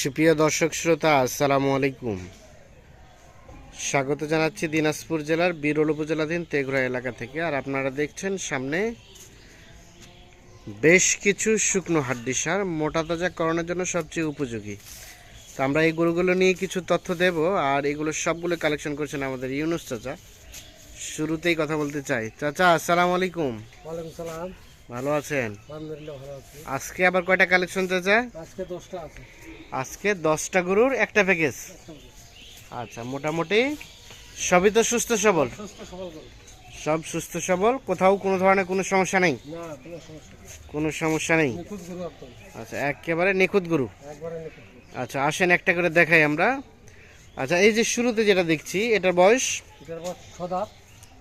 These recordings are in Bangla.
সুপ্রিয় দর্শক শ্রোতা, আসসালামু আলাইকুম। স্বাগত জানাচ্ছি দিনাজপুর জেলার বিরল উপজেলাধীন তেঘরা এলাকা থেকে। আর আপনারা দেখছেন সামনে বেশ কিছু শুকনো হাড্ডি সার, মোটা তাজা করণের জন্য সবচেয়ে উপযোগী। তো আমরা এই গরুগুলো নিয়ে কিছু তথ্য দেব, আর এগুলো সবগুলো কালেকশন করছেন আমাদের ইউনুস চাচা। শুরুতেই কথা বলতে চাই। চাচা, আসসালামু আলাইকুম। ওয়ালাইকুম সালাম। ভালো আছেন? আজকে আবার কয়টা কালেকশন চাচা আজকে দশটা আছে। আজকে দশটা গরুর একটা প্যাকেজ আচ্ছা মোটামুটি সবই তো সুস্থ সবল? সব সুস্থ সবল কোথাও কোনো ধরনের কোনো সমস্যা নেই? কোনো সমস্যা নেই। আচ্ছা একেবারে নিখুঁত গরু? আচ্ছা আসেন একটা করে দেখাই আমরা। আচ্ছা এই যে শুরুতে যেটা দেখছি এটার বয়স? এটার পর সদা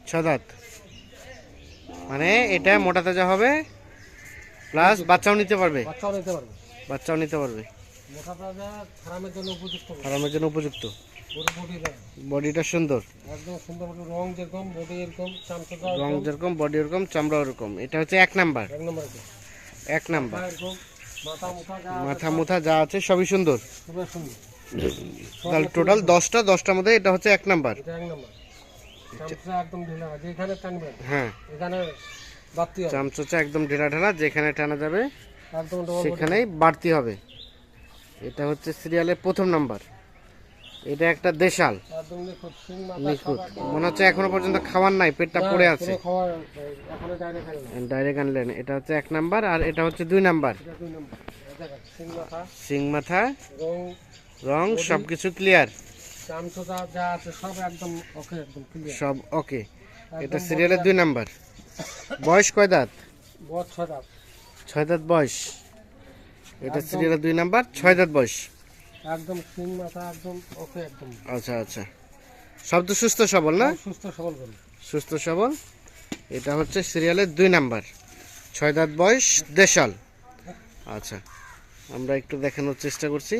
ছ দাঁত মানে এটা মোটা তাজা হবে প্লাস বাচ্চাও নিতে পারবে। বাচ্চাও নিতে পারবে। বাচ্চাও নিতে পারবে। মোটা তাজা ফার্মের জন্য উপযুক্ত। ফার্মের জন্য বডিটা সুন্দর। একদম সুন্দর রং যেরকম বডি এরকম চামচা রং যেরকম বডি ওরকম চামড়া ওরকম এটা হচ্ছে এক নাম্বার। এক নম্বর এক নাম্বার। মাথা মুখা যা মাথা মুথা যা আছে সবই সুন্দর। তাহলে টোটাল দশটা দশটার মধ্যে এটা হচ্ছে এক নাম্বার। এক নম্বর। চামচা একদম ঢিলা যেখানে টানবেন হ্যাঁ। এখানে বাড়তি হবে। চামচোচা একদম ঢেলা ঢেলা যেখানে টানা যাবে একদম সেখানেই বাড়তি হবে। এটা হচ্ছে সিরিয়ালের প্রথম নাম্বার এটা একটা দেশাল। নিখুঁত মনে হচ্ছে এখনও পর্যন্ত খাওয়ার নাই পেটটা পড়ে আছে। ডাইরেক্ট আনলেন। এটা হচ্ছে এক নাম্বার আর এটা হচ্ছে দুই নাম্বার সিং মাথা রং রং সব যা আছে সব একদম ওকে একদম ক্লিয়ার সব ওকে এটা সিরিয়ালের দুই নাম্বার বয়স কয় দাঁত? ছয় দাঁত। ছয় দাঁত বয়স। এটা সিরিয়ালের দুই নাম্বার ছয় দাঁত বয়স। একদম মাথা একদম ওকে একদম। আচ্ছা আচ্ছা। সব তো সুস্থ সবল না? সুস্থ সবল সুস্থ সবল। এটা হচ্ছে সিরিয়ালের দুই নাম্বার ছয় দাঁত বয়স দেশাল। আচ্ছা আমরা একটু দেখানোর চেষ্টা করছি।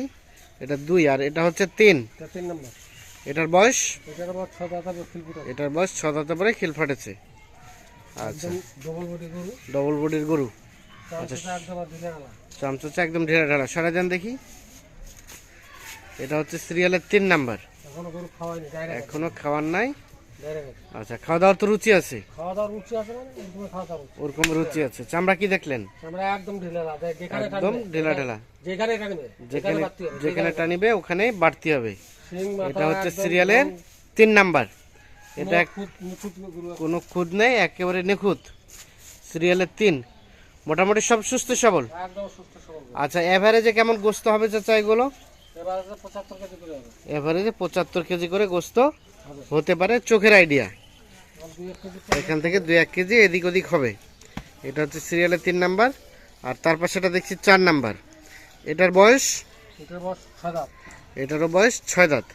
এটা দুই আর এটা হচ্ছে তিন। তিন নম্বর। এটার বয়স? এটার বয়স ছ দাঁতে পরে খিল ফাটেছে। আচ্ছা। ডবল বডি গরু। ডবল বডির গরু। চামচা একদম ঢেলা ঢেলা। সারা যান দেখি। এটা হচ্ছে সিরিয়ালের তিন নাম্বার। এখনও খাওয়ার নাই। আচ্ছা খাওয়া দাওয়ার তো রুচি আছে? খাওয়া দাওয়ার রুচি আছে মানে খাওয়া ওরকম রুচি আছে। চামড়া কি দেখলেন? আমরা একদম ঢিলে একদম ঢেলা ঢেলা যেখানে টানবে যেখানে যেখানে টানিবে ওখানে বাড়তি হবে। এটা হচ্ছে সিরিয়ালের তিন নাম্বার। এটা কোনো খুদ নেই একেবারে নিখুঁত। সিরিয়ালের তিন। মোটামুটি সব সুস্থ সবল। আচ্ছা এভারেজে কেমন গোস্ত হবে চাচা এগুলো? এভারেজে পঁচাত্তর কেজি করে গোস্ত হতে পারে চোখের আইডিয়া এখান থেকে দুই এক কেজি এদিক ওদিক হবে। এটা হচ্ছে সিরিয়ালের তিন নাম্বার আর তার পাশেটা দেখছি চার নাম্বার এটার বয়স? এটারও বয়স ছয় দাঁত।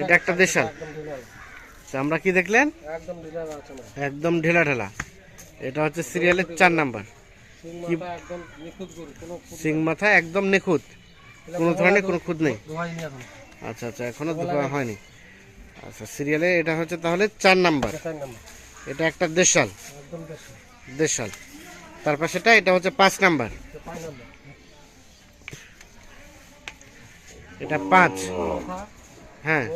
এটা একটা দেশাল। আচ্ছা, আমরা কি দেখলেন? একদম ঢিলা ঢেলা এটা হচ্ছে সিরিয়ালের চার নাম্বার সিং মাথা একদম নিখুঁত কোনো ধরনের কোনো খুঁত নেই। আচ্ছা আচ্ছা এখনও ধোয়া হয়নি। আচ্ছা সিরিয়ালে এটা হচ্ছে তাহলে চার নাম্বার। এটা একটা দেশাল। দেশাল। তারপর সেটা এটা হচ্ছে পাঁচ নাম্বার। এটা পাঁচ হ্যাঁ।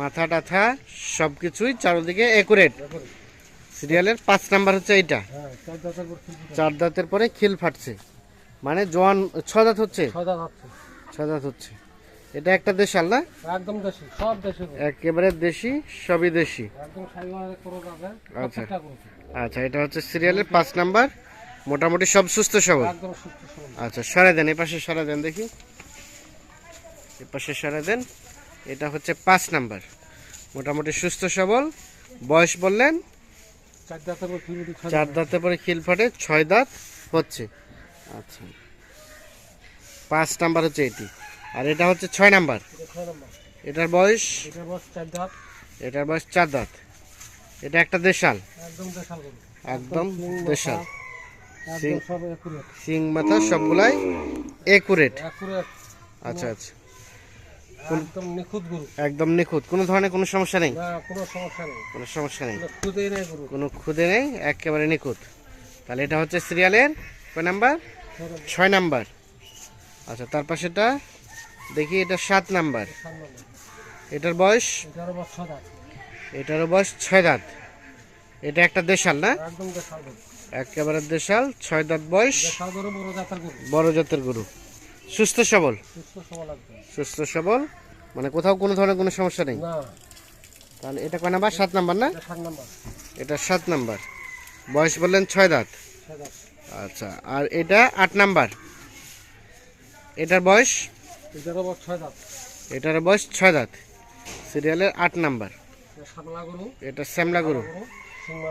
মাথা টাথা সব কিছুই চারোদিকে একুরেট সিরিয়ালের পাঁচ নাম্বার হচ্ছে এইটা। হ্যাঁ চার দাঁতের পরে খিল ফাটছে। মানে জোয়ান ছ দাঁত হচ্ছে? ছয় দাঁত হচ্ছে। ছ দাঁত হচ্ছে। এটা একটা দেশাল না একদম দেশি সব দেশি একেবারে দেশি সবই দেশি। একদম আচ্ছা। আচ্ছা এটা হচ্ছে সিরিয়ালের পাঁচ নাম্বার। মোটামুটি সব সুস্থ সবল? আচ্ছা সরে দেন এপাশে সরে দেন দেখি। এপাশে সরে দেন। এটা হচ্ছে পাঁচ নাম্বার। মোটামুটি সুস্থ সবল। বয়স বললেন চার দাঁতে পরে খিল ফাটে ছয় দাঁত হচ্ছে। আচ্ছা। পাঁচ নাম্বার হচ্ছে এটি। আর এটা হচ্ছে ছয় নাম্বার। এটার বয়স? এটার বয়স চার দাঁত। এটার বয়স চার দাঁত। এটা একটা দেশাল? একদম দেশাল সিং মাথা সবগুলাই একুরেট আচ্ছা আচ্ছা। একদম নিখুঁত গরু। একদম নিখুঁত। কোনো ধরনের কোনো সমস্যা নেই? কোনো সমস্যা নেই। কোনো সমস্যা নেই। কোনো নেই গরু। কোনো খুদে নেই একেবারে নিখুঁত। তাহলে এটা হচ্ছে সিরিয়ালের কয় নাম্বার? ছয় নাম্বার। ছয় নাম্বার। আচ্ছা তার পাশেটা দেখি এটা সাত নাম্বার। এটার বয়স? এটারও বয়স ছয় দাঁত। এটা একটা দেশাল না? একেবারে দেশাল ছয় দাঁত বয়স। বড় জাতের গরু। সুস্থ সবল? সুস্থ সবল মানে কোথাও কোনো ধরনের কোনো সমস্যা নেই? তাহলে এটা কয় নাম্বার? সাত নাম্বার না? এটা সাত নাম্বার। বয়স বললেন ছয় দাঁত। আচ্ছা আর এটা আট নাম্বার। এটার বয়স? এটার বয়স ছয় দাঁত। সিরিয়ালের আট নাম্বার। এটা সামলা গরু। এটা শ্যামলা গরু।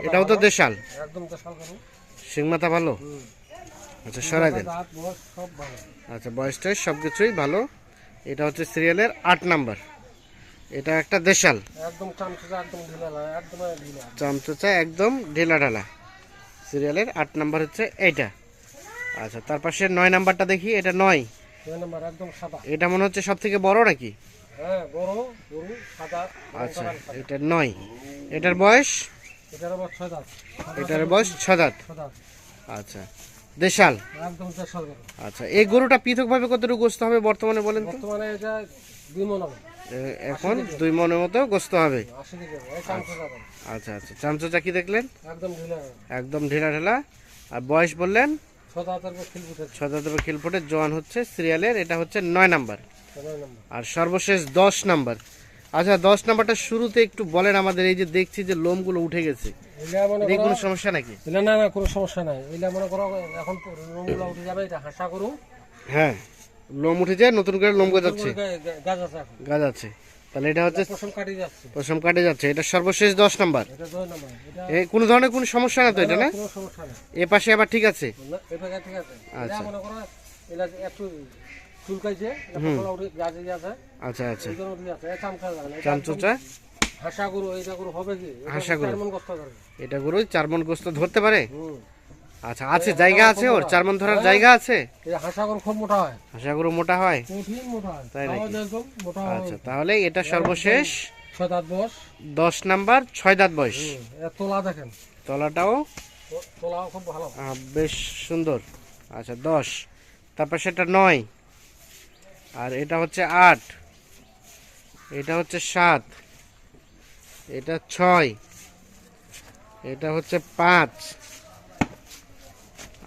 এটাও তো দেশাল। একদম দেশাল গরু। সিং মাথা ভালো আচ্ছা সরাই দেন। আচ্ছা বয়সটা সব কিছুই ভালো। এটা হচ্ছে সিরিয়ালের আট নাম্বার। এটা একটা দেশাল। চামচোচা একদম ঢেলা ঢালা। সিরিয়ালের আট নাম্বার হচ্ছে এইটা। আচ্ছা তার পাশে নয় নাম্বারটা দেখি এটা নয়। ছয় নম্বর একদম সাদা। এটা মনে হচ্ছে সব থেকে বড় নাকি? হ্যাঁ বড় গরু সাদা আচ্ছা এটা নয়। এটার বয়স? এটারও বড় ছয় দাঁত। এটার বয়স ছয় দাঁত? আচ্ছা দেশাল? একদম দেশাল গরু। আচ্ছা এই গরুটা পৃথকভাবে কতটুকু গোস্ত হবে বর্তমানে বলেন তো? বর্তমানে এটা দুই মন হবে। এখন দুই মনের মতো গোস্ত হবে। চামচা আচ্ছা আচ্ছা চামচোচা কি দেখলেন? একদম ঢিলা একদম ঢেলা ঢেলা। আর বয়স বললেন? ছয় দাঁতের পর খিল ফুটেছে ছ দাঁতের খিলফোটের জোয়ান হচ্ছে সিরিয়ালের এটা হচ্ছে নয় নাম্বার। আর সর্বশেষ দশ নাম্বার। আচ্ছা দশ নাম্বারটা শুরুতে একটু বলেন আমাদের এই যে দেখছি যে লোমগুলো উঠে গেছে। কোনো সমস্যা নাকি? না না কোনো সমস্যা নাই। এলা মনে করো এখন রুমগুলো উঠে যাবে এটা হাসা করু হ্যাঁ লোম উঠে যায় নতুন করে লোম গজাচ্ছে। গাছ আছে গাছ আছে তাহলে এটা হচ্ছে পশম কাটি যাচ্ছে। এটা সর্বশেষ দশ নাম্বার। এটা দুই নম্বর। এটা কোনো ধরনের কোনো সমস্যা না তো এটা না এ পাশে আবার ঠিক আছে? এটা আচ্ছা। এটা আচ্ছা আচ্ছা। এটা চামচোচা? হাসা গরু এইটা গরু হবে কি? হাসা গরু। এটা গরু চার মন গোস্ত ধরতে পারে? আচ্ছা আছে জায়গা আছে ওর? চার মন ধরার জায়গা আছে? খুব মোটা হয়। মোটা হয়? তাই নাকি? আচ্ছা তাহলে এটা সর্বশেষ। দশ নাম্বার ছয় দাঁত বয়স। তোলা দেখেন। তলাটাও? খুব ভালো। বেশ সুন্দর। আচ্ছা দশ। তারপর সেটা নয়। আর এটা হচ্ছে আট। এটা হচ্ছে সাত। এটা ছয়। এটা হচ্ছে পাঁচ।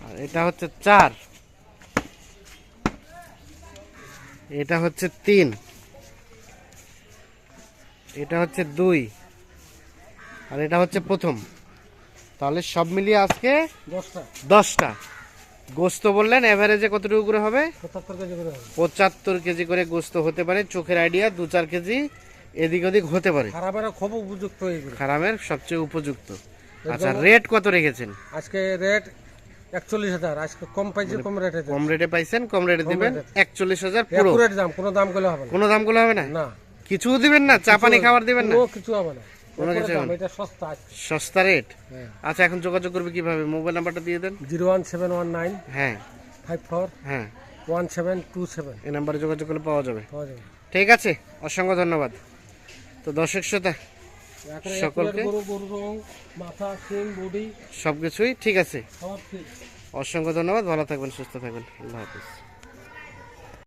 আর এটা হচ্ছে চার। এটা হচ্ছে তিন। এটা হচ্ছে দুই। আর এটা হচ্ছে প্রথম। তাহলে সব মিলিয়ে আজকে দশটা। গোস্ত বললেন এভারেজে কতটুকু করে হবে? পঁচাত্তর কেজি করে হবে। পঁচাত্তর কেজি করে গোস্ত হতে পারে চোখের আইডিয়া দু চার কেজি এদিক ওদিক হতে পারে। খারাপের খুব উপযুক্ত খারামের সবচেয়ে উপযুক্ত। আচ্ছা রেট কত রেখেছেন? আজকে রেট একচল্লিশ হাজার। আজকে কম পাইছি কম রেটে কম রেটে পাইছেন কম রেটে দিবেন। একচল্লিশ হাজার পুরো। দাম কোনো দাম হবে কোনো দামগুলো হবে না? না। কিছু দিবেন না চা পানি খাবার দিবেন না? কিছু হবে না। কোনো কিছু এটা সস্তা সস্তা রেট হ্যাঁ। আচ্ছা এখন যোগাযোগ করবে কীভাবে? মোবাইল নাম্বারটা দিয়ে দেন। Zero one seven one nine হ্যাঁ। ফাইভ ফোর হ্যাঁ। One seven two seven. এই নাম্বারে যোগাযোগ করলে পাওয়া যাবে। পাওয়া যাবে। ঠিক আছে অসংখ্য ধন্যবাদ। তো দর্শক শ্রোতা সকলকে? accurate গরু গরু রং মাথা সিং বডি সব ঠিক আছে? অসংখ্য ধন্যবাদ ভালো থাকবেন সুস্থ থাকবেন। আল্লাহ হাফিজ।